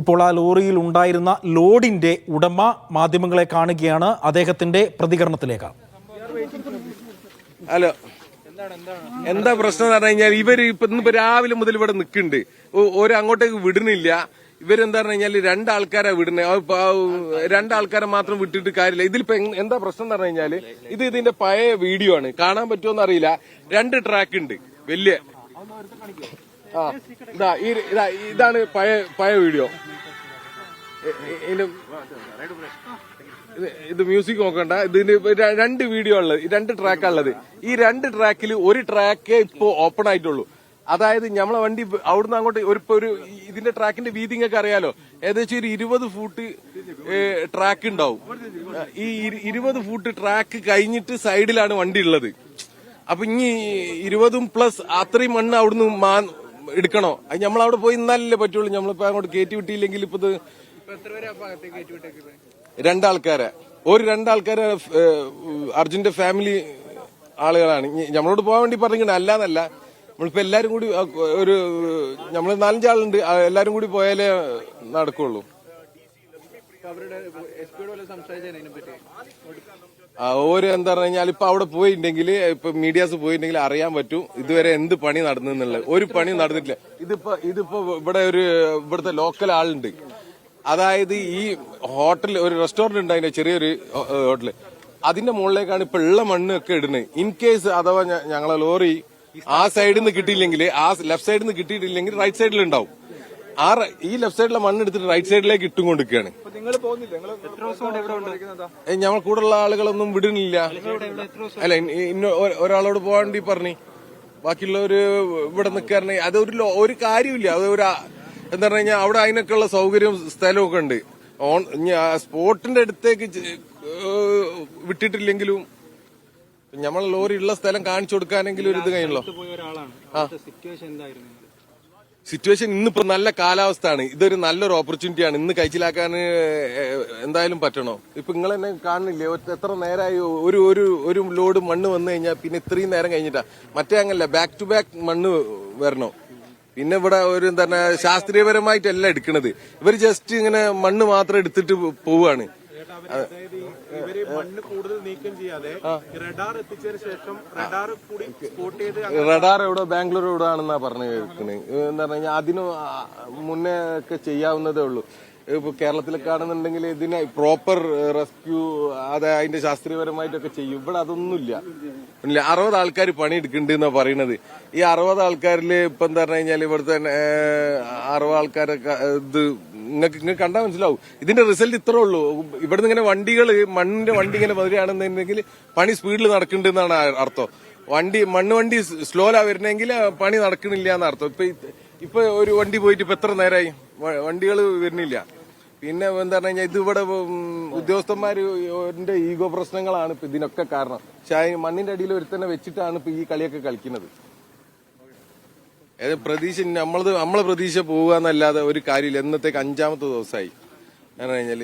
ഇപ്പോൾ ആ ലോറിയിൽ ഉണ്ടായിരുന്ന ലോഡിന്റെ ഉടമ മാധ്യമങ്ങളെ കാണുകയാണ്. അദ്ദേഹത്തിന്റെ പ്രതികരണത്തിലേക്ക്. ഹലോ. എന്താ പ്രശ്നം എന്ന് പറഞ്ഞു കഴിഞ്ഞാൽ ഇവർ ഇപ്പൊ രാവിലെ മുതൽ ഇവിടെ നിൽക്കുന്നുണ്ട്. ഒരു അങ്ങോട്ടേക്ക് വിടുന്നില്ല. ഇവരെന്താ പറഞ്ഞു കഴിഞ്ഞാൽ രണ്ടാൾക്കാരാ വിടുന്നത് രണ്ടാൾക്കാരെ മാത്രം വിട്ടിട്ട് കാര്യമില്ല. ഇതിലിപ്പോ എന്താ പ്രശ്നം എന്ന് പറഞ്ഞു കഴിഞ്ഞാൽ ഇത് ഇതിന്റെ പഴയ വീഡിയോ ആണ്. കാണാൻ പറ്റുമോന്ന് അറിയില്ല. രണ്ട് ട്രാക്ക് ഉണ്ട്. വലിയ. ആ ഇതാ ഇതാണ് പഴയ പഴയ വീഡിയോ. ഇത് മ്യൂസിക് നോക്കണ്ട. ഇതിന് രണ്ട് വീഡിയോ ഉള്ളത്. രണ്ട് ട്രാക്കാ ഉള്ളത്. ഈ രണ്ട് ട്രാക്കിൽ ഒരു ട്രാക്കേ ഇപ്പോ ഓപ്പൺ ആയിട്ടുള്ളൂ. അതായത് നമ്മളെ വണ്ടി അവിടുന്ന് അങ്ങോട്ട് ഒരു ഒരു ഇതിന്റെ ട്രാക്കിന്റെ വീതി നിങ്ങൾക്ക് അറിയാലോ? ഏകദേശം ഒരു ഇരുപത് ഫൂട്ട് ട്രാക്ക് ഉണ്ടാവും ഈ ഇരു- ഇരുപത് ഫൂട്ട് ട്രാക്ക് കഴിഞ്ഞിട്ട് സൈഡിലാണ് വണ്ടി ഉള്ളത് അപ്പൊ ഇനി ഇരുപതും പ്ലസ് അത്രയും മണ്ണ് അവിടുന്ന് എടുക്കണോ? അത് നമ്മൾ അവിടെ പോയി ഇന്നാലല്ലേ പറ്റുള്ളൂ. നമ്മളിപ്പോ അങ്ങോട്ട് കയറ്റി വിട്ടിയില്ലെങ്കിൽ ഇപ്പൊ ഇത് രണ്ടാൾക്കാരെ. ഒരു രണ്ടാൾക്കാരെ അർജുന്റെ ഫാമിലി ആളുകളാണ്. നമ്മളോട് പോകാൻ വേണ്ടി പറഞ്ഞിങ്ങനെ അല്ലാന്നല്ല. നമ്മളിപ്പോ എല്ലാരും കൂടി ഒരു നമ്മൾ നാലഞ്ചാളുണ്ട്. എല്ലാരും കൂടി പോയാലേ നടക്കുള്ളൂ. ഓര് എന്താ പറഞ്ഞു കഴിഞ്ഞാൽ ഇപ്പൊ അവിടെ പോയിട്ടുണ്ടെങ്കിൽ ഇപ്പൊ മീഡിയാസ് പോയിട്ടുണ്ടെങ്കിൽ അറിയാൻ പറ്റും ഇതുവരെ എന്ത് പണി നടന്നു എന്നുള്ളത് ഒരു പണി നടന്നിട്ടില്ല. ഇതിപ്പോ ഇതിപ്പോ ഇവിടെ ഒരു ഇവിടുത്തെ ലോക്കൽ ആളുണ്ട്. അതായത് ഈ ഹോട്ടൽ ഒരു റെസ്റ്റോറന്റ് ഉണ്ട് അതിന്റെ ചെറിയൊരു ഹോട്ടൽ അതിന്റെ മുകളിലേക്കാണ് ഇപ്പൊ ഉള്ള മണ്ണ് ഒക്കെ ഇടുന്നത് ഇൻ കേസ് അഥവാ ഞങ്ങളെ ലോറി ആ സൈഡിൽ നിന്ന് കിട്ടിയില്ലെങ്കിൽ ആ ലെഫ്റ്റ് സൈഡിൽ നിന്ന് കിട്ടിയിട്ടില്ലെങ്കിൽ റൈറ്റ് സൈഡിൽ ഉണ്ടാവും ആ റ- ഈ ലെഫ്റ്റ് സൈഡിലെ മണ്ണ് എടുത്തിട്ട് റൈറ്റ് സൈഡിലേക്ക് ഇട്ടും കൊണ്ടിരിക്കുകയാണ്. ഏ, ഞങ്ങൾ കൂടുള്ള ആളുകളൊന്നും വിടുന്നില്ല. അല്ല ഇന്ന- ഇന്ന ഒ- ഒരാളോട് പോകാൻ വേണ്ടി പറഞ്ഞു. ബാക്കിയുള്ളവര് ഇവിടെ നിൽക്കാറുണ്ട് അതൊരു ലോ- ഒരു കാര്യമില്ല അത് ഒരു ആ- എന്താ പറഞ്ഞു കഴിഞ്ഞാൽ അവിടെ അതിനൊക്കെ ഉള്ള സൗകര്യവും സ്ഥലവും ഒക്കെ ഉണ്ട്. ഓൺ ആ സ്പോട്ടിന്റെ അടുത്തേക്ക് ചെ- വിട്ടിട്ടില്ലെങ്കിലും നമ്മൾ ലോറി ഉള്ള സ്ഥലം കാണിച്ചു കൊടുക്കാനെങ്കിലും ഒരു ഇത് കഴിഞ്ഞല്ലോ. പോയ ഒരാളാണ്. സിറ്റുവേഷൻ എന്തായിരുന്നു? സിറ്റുവേഷൻ ഇന്നിപ്പോ നല്ല കാലാവസ്ഥയാണ്. ഇതൊരു നല്ലൊരു ഓപ്പർച്യൂണിറ്റിയാണ് ഇന്ന് കഴിച്ചിലാക്കാൻ എന്തായാലും പറ്റണോ? ഇപ്പൊ നിങ്ങൾ എന്നെ കാണുന്നില്ലേ? എത്ര നേരമായി ഒരു ഒരു ഒരു ലോഡ് മണ്ണ് വന്നു കഴിഞ്ഞാൽ പിന്നെ ഇത്രയും നേരം കഴിഞ്ഞിട്ടാ. മറ്റേ അങ്ങനല്ല ബാക്ക് ടു ബാക്ക് മണ്ണ് വരണോ? പിന്നെ ഇവിടെ ഒരു എന്താ പറഞ്ഞാ ശാസ്ത്രീയപരമായിട്ടല്ല എടുക്കണത്. ഇവർ ജസ്റ്റ് ഇങ്ങനെ മണ്ണ് മാത്രം എടുത്തിട്ട് ഇവർ മണ്ണ് കൂടുതൽ നീക്കം ചെയ്യാതെ റഡാർ എത്തിച്ചതിന് ശേഷം റഡാർ കൂടി സ്പോട്ട് ചെയ്ത് റഡാർ എവിടെ? ബാംഗ്ലൂർ എവിടെ ആണെന്നാ പറഞ്ഞു കേൾക്കുന്നത് എന്താ പറഞ്ഞു കഴിഞ്ഞാൽ അതിന് മുന്നേ ഒക്കെ ചെയ്യാവുന്നതേ ഉള്ളൂ. ഇപ്പൊ കേരളത്തിലൊക്കെ കാണുന്നുണ്ടെങ്കിൽ ഇതിനെ പ്രോപ്പർ റെസ്ക്യൂ അത് അതിന്റെ ശാസ്ത്രീയപരമായിട്ടൊക്കെ ചെയ്യും. ഇവിടെ അതൊന്നുമില്ല. അറുപത് ആൾക്കാർ പണിയെടുക്കുന്നുണ്ട് എന്നാ പറയണത്. ഈ അറുപത് ആൾക്കാരിൽ ഇപ്പൊ എന്താ പറഞ്ഞു കഴിഞ്ഞാൽ ഇവിടുത്തെ അറുപത് ആൾക്കാരൊക്കെ ഇത് നിങ്ങൾക്ക് നിങ്ങൾക്ക് കണ്ടാൽ മനസ്സിലാവും. ഇതിന്റെ റിസൾട്ട് ഇത്രേ ഉള്ളൂ. ഇവിടുന്ന് ഇങ്ങനെ വണ്ടികൾ മണ്ണിന്റെ വണ്ടി ഇങ്ങനെ വരികയാണെന്നുണ്ടെങ്കിൽ പണി സ്പീഡിൽ നടക്കുന്നുണ്ടെന്നാണ് അർത്ഥം. വണ്ടി മണ്ണ് വണ്ടി സ്ലോലാ വരുന്നെങ്കിൽ പണി നടക്കണില്ല എന്ന് അർത്ഥം. ഇപ്പൊ ഇപ്പൊ ഒരു വണ്ടി പോയിട്ട് ഇപ്പൊ എത്ര നേരമായി വണ്ടികൾ വരുന്നില്ല. പിന്നെ എന്താ പറഞ്ഞു കഴിഞ്ഞാൽ ഇത് ഇവിടെ ഉദ്യോഗസ്ഥന്മാരുടെ ഈഗോ പ്രശ്നങ്ങളാണ് ഇപ്പൊ ഇതിനൊക്കെ കാരണം. പക്ഷെ മണ്ണിന്റെ അടിയിൽ ഒരുത്തന്നെ വെച്ചിട്ടാണ് ഇപ്പൊ ഈ കളിയൊക്കെ കളിക്കുന്നത്. പ്രതീക്ഷ നമ്മളത് നമ്മളെ പ്രതീക്ഷ പോവുക എന്നല്ലാതെ ഒരു കാര്യമില്ല. എന്നത്തേക്ക് അഞ്ചാമത്തെ ദിവസമായി. പറഞ്ഞു കഴിഞ്ഞാൽ